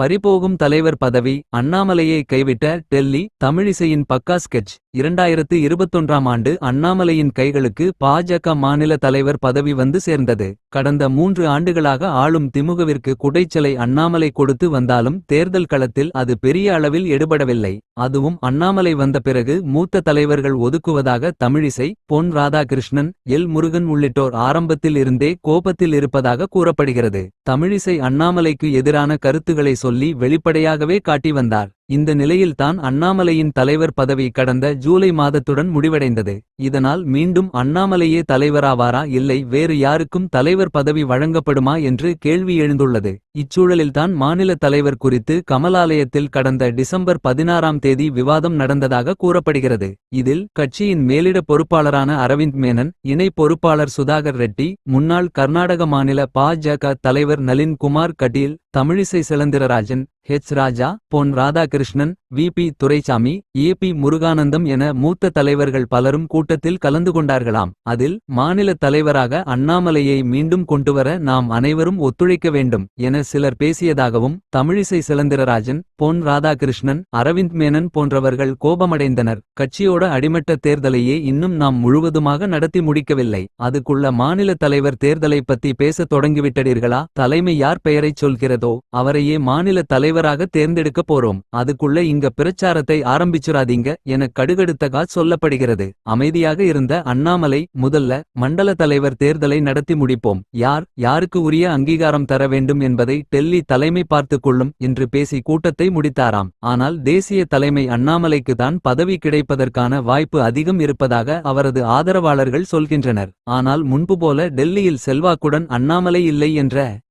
பறிபோகும் தலைவர் பதவி அண்ணாமலையை கைவிட்ட டெல்லி தமிழிசையின் பக்கா ஸ்கெட்ச் இரண்டாயிரத்து இருபத்தொன்றாம் ஆண்டு அண்ணாமலையின் கைகளுக்கு பாஜக மாநில தலைவர் பதவி வந்து சேர்ந்தது. கடந்த மூன்று ஆண்டுகளாக ஆளும் திமுகவிற்கு குடைச்சலை அண்ணாமலை கொடுத்து வந்தாலும் தேர்தல் களத்தில் அது பெரிய அளவில் எடுபடவில்லை. அதுவும் அண்ணாமலை வந்த பிறகு மூத்த தலைவர்கள் ஒதுக்குவதாக தமிழிசை பொன் ராதாகிருஷ்ணன் எல் முருகன் உள்ளிட்டோர் ஆரம்பத்தில் இருந்தே கோபத்தில் இருப்பதாக கூறப்படுகிறது. தமிழிசை அண்ணாமலைக்கு எதிரான கருத்துக்களை சொல்லி வெளிப்படையாகவே காட்டி வந்தார். இந்த நிலையில்தான் அண்ணாமலையின் தலைவர் பதவி கடந்த ஜூலை மாதத்துடன் முடிவடைந்தது. இதனால் மீண்டும் அண்ணாமலையே தலைவராவாரா இல்லை வேறு யாருக்கும் தலைவர் பதவி வழங்கப்படுமா என்று கேள்வி எழுந்துள்ளது. இச்சூழலில்தான் மாநில தலைவர் குறித்து கமலாலயத்தில் கடந்த டிசம்பர் பதினாறாம் தேதி விவாதம் நடந்ததாக கூறப்படுகிறது. இதில் கட்சியின் மேலிட பொறுப்பாளரான அரவிந்த் மேனன் இணை பொறுப்பாளர் சுதாகர் ரெட்டி முன்னாள் கர்நாடக மாநில பாஜக தலைவர் Nalin Kumar Kateel Tamilisai Soundararajan H. Raja Pon Radhakrishnan V. P. Duraisamy A. P. Muruganandam என மூத்த தலைவர்கள் பலரும் கூட்டத்தில் கலந்து கொண்டார்களாம். அதில் மாநில தலைவராக அண்ணாமலையை மீண்டும் கொண்டுவர நாம் அனைவரும் ஒத்துழைக்க வேண்டும் என சிலர் பேசியதாகவும் தமிழிசை சிலந்திரராஜன் பொன் ராதாகிருஷ்ணன் அரவிந்த் மேனன் போன்றவர்கள் கோபமடைந்தனர். கட்சியோட அடிமட்ட தேர்தலையே இன்னும் நாம் முழுவதுமாக நடத்தி முடிக்கவில்லை. அதுக்குள்ள மாநில தலைவர் தேர்தலை பத்தி பேச தொடங்கிவிட்டீர்களா? தலைமை யார் பெயரைச் சொல்கிறதோ அவரையே மாநில தலைவராக தேர்ந்தெடுக்க போறோம். அதுக்குள்ள இங்க பிரச்சாரத்தை ஆரம்பிச்சுராதீங்க என கடுகடுத்தகா சொல்லப்படுகிறது. அமைதியாக இருந்த அண்ணாமலை முதல்ல மண்டல தலைவர் தேர்தலை நடத்தி முடிப்போம். யார் யாருக்கு உரிய அங்கீகாரம் தர வேண்டும் என்பதை டெல்லி தலைமை பார்த்துக் கொள்ளும் என்று பேசி கூட்டத்தை முடித்தாராம். ஆனால் தேசிய தலைமை அண்ணாமலைக்கு தான் பதவி கிடைப்பதற்கான வாய்ப்பு அதிகம் இருப்பதாக அவரது ஆதரவாளர்கள் சொல்கின்றனர். ஆனால் முன்பு போல டெல்லியில் செல்வாக்குடன் அண்ணாமலை இல்லை என்ற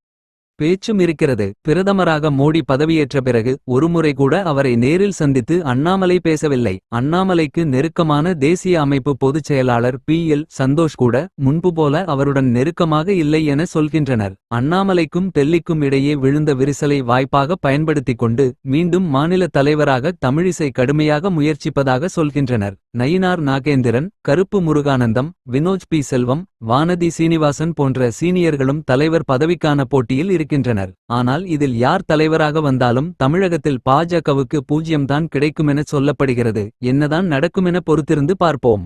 பேச்சும் இருக்கிறது. பிரதமராக மோடி பதவியேற்ற பிறகு ஒருமுறை கூட அவரை நேரில் சந்தித்து அண்ணாமலை பேசவில்லை. அண்ணாமலைக்கு நெருக்கமான தேசிய அமைப்பு பொதுச் செயலாளர் பி. எல். சந்தோஷ் கூட முன்பு போல அவருடன் நெருக்கமாக இல்லை என சொல்கின்றனர். அண்ணாமலைக்கும் டெல்லிக்கும் இடையே விழுந்த விரிசலை வாய்ப்பாக பயன்படுத்திக் கொண்டு மீண்டும் மாநில தலைவராக தமிழிசை கடுமையாக முயற்சிப்பதாக சொல்கின்றனர். நயினார் நாகேந்திரன் கருப்பு முருகானந்தம் வினோஜ் பி. செல்வம் வானதி சீனிவாசன் போன்ற சீனியர்களும் தலைவர் பதவிக்கான போட்டியில் இருக்கின்றனர். ஆனால் இதில் யார் தலைவராக வந்தாலும் தமிழகத்தில் பாஜகவுக்கு பூஜ்யம்தான் கிடைக்குமென சொல்லப்படுகிறது. என்னதான் நடக்குமென பொறுத்திருந்து பார்ப்போம்.